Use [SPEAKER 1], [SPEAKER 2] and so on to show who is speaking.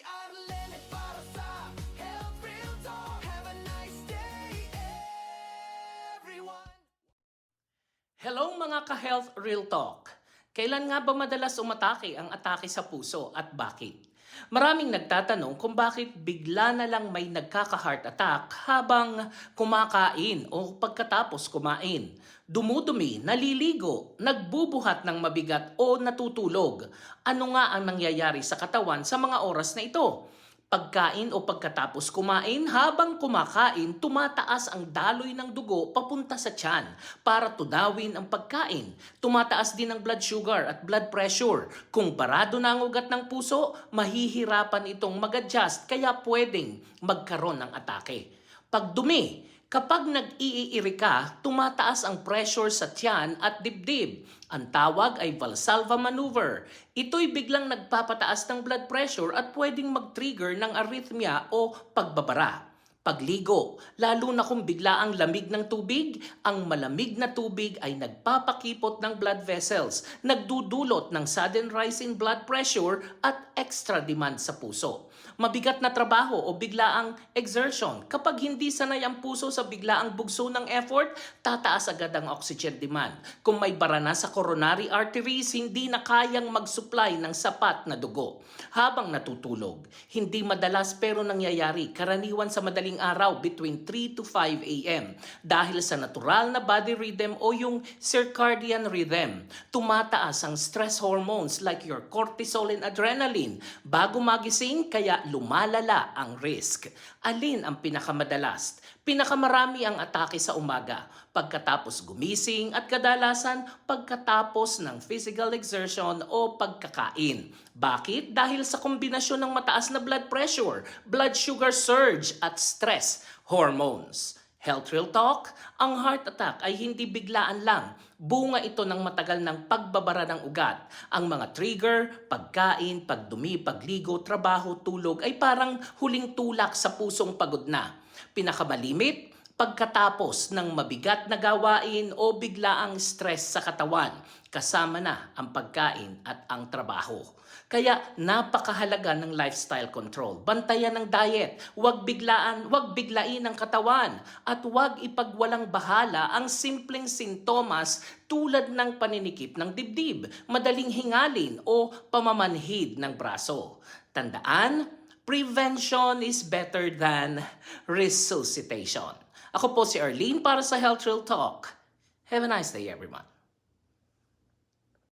[SPEAKER 1] PR Limit para sa Health Real Talk Have a nice day everyone
[SPEAKER 2] Hello mga ka-Health Real Talk! Kailan nga ba madalas umatake ang atake sa puso at bakit? Maraming nagtatanong kung bakit bigla na lang may nagkaka-heart attack habang kumakain o pagkatapos kumain. Dumudumi, naliligo, nagbubuhat ng mabigat o natutulog. Ano nga ang nangyayari sa katawan sa mga oras na ito? Pagkain o pagkatapos kumain, habang kumakain, tumataas ang daloy ng dugo papunta sa tiyan para tunawin ang pagkain. Tumataas din ang blood sugar at blood pressure. Kung barado na ang ugat ng puso, mahihirapan itong mag-adjust kaya pwedeng magkaroon ng atake. Pag dumi, Kapag nag-iiiri ka, tumataas ang pressure sa tiyan at dibdib. Ang tawag ay Valsalva maneuver. Ito'y biglang nagpapataas ng blood pressure at pwedeng mag-trigger ng arrhythmia o pagbabara. Pagligo, lalo na kung bigla ang lamig ng tubig, ang malamig na tubig ay nagpapakipot ng blood vessels, nagdudulot ng sudden rise in blood pressure at extra demand sa puso. Mabigat na trabaho o biglaang exertion. Kapag hindi sanay ang puso sa biglaang bugso ng effort, tataas agad ang oxygen demand. Kung may bara na sa coronary arteries, hindi na kayang mag-supply ng sapat na dugo. Habang natutulog, hindi madalas pero nangyayari karaniwan sa madaling araw between 3 to 5 a.m. Dahil sa natural na body rhythm o yung circadian rhythm, tumataas ang stress hormones like your cortisol and adrenaline. Bago magising, kaya lumalala ang risk. Alin ang pinakamadalas? Pinakamarami ang atake sa umaga, pagkatapos gumising at kadalasan pagkatapos ng physical exertion o pagkakain. Bakit? Dahil sa kombinasyon ng mataas na blood pressure, blood sugar surge at stress hormones. Health Real Talk, ang heart attack ay hindi biglaan lang. Bunga ito ng matagal ng pagbabara ng ugat. Ang mga trigger, pagkain, pagdumi, pagligo, trabaho, tulog ay parang huling tulak sa pusong pagod na. Pinakamalimit, pagkatapos ng mabigat na gawain o biglaang stress sa katawan, kasama na ang pagkain at ang trabaho. Kaya napakahalaga ng lifestyle control. Bantayan ng diet, huwag biglaan, huwag biglain ang katawan at huwag ipagwalang bahala ang simpleng sintomas tulad ng paninikip ng dibdib, madaling hingalin o pamamanhid ng braso. Tandaan, prevention is better than resuscitation. Ako po si Arlene para sa Health Real Talk. Have a nice day everyone.